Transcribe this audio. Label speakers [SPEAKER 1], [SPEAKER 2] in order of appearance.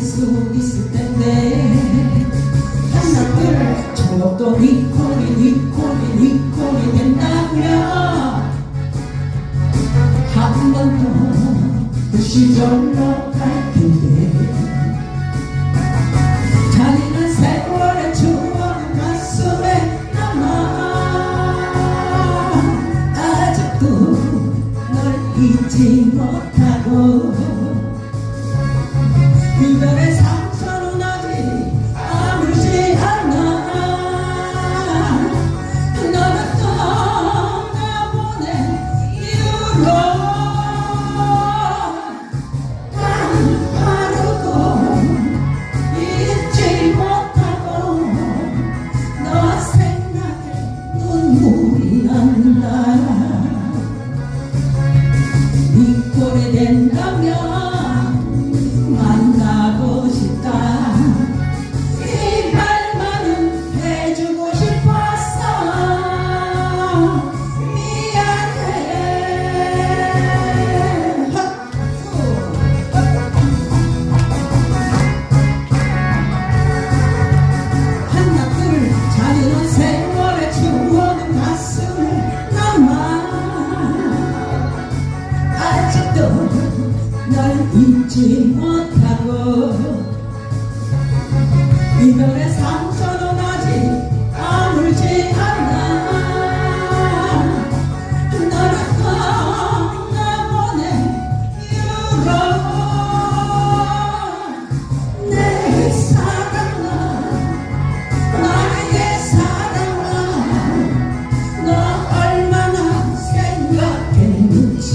[SPEAKER 1] 수 있을 텐데. 한나들 저것도 니콜이 니콜이 니콜이 된다면 한 번 더 그 시절로 갈 텐데 널 잊지 못하고. 이별의 상처는 아직 아물지 않아. 너를 떠나보낸 이유로 내 사랑아 나의 사랑아. 너 얼마나 생각했는지